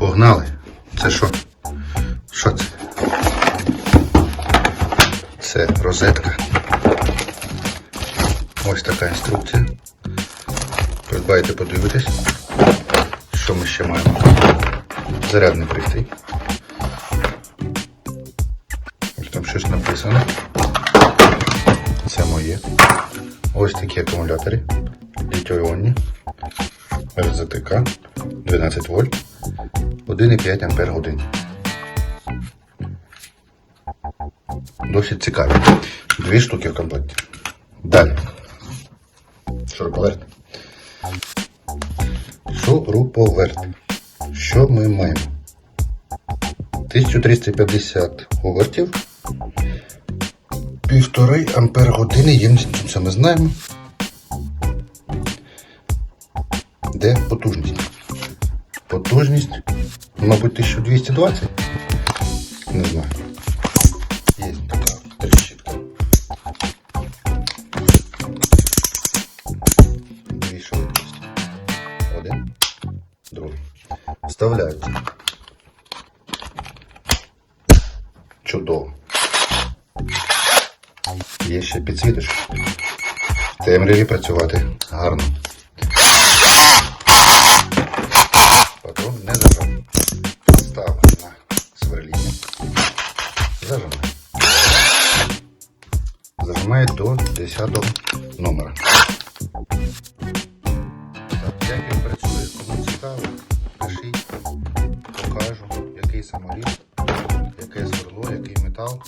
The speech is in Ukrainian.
Погнали. Це що? Що це? Це розетка. Ось така інструкція. Придбайте, подивитесь, що ми ще маємо. Зарядний пристрій. Ось там щось написано. Це моє. Ось такі акумулятори. Літіо-іонні. РЗТК 12 вольт. 1,5 ампер годин. Досить цікаві. Дві штуки в комплекті. Далі. Шуруповерт. Шуруповерт. Що ми маємо? 1350 обертів. Півтори ампер години ємність, це ми знаємо. Де потужність? Потужність, мабуть, 1220. Не знаю. Є така трещітка. Дві швидкості. Один, другий. Вставляється. Чудово. Є ще підсвіточка. В темряві працювати гарно. зажимає до 10 номера. Так, як він працює, кому цікаво, пишіть, покажу, який самоліт, яке сверло, який метал.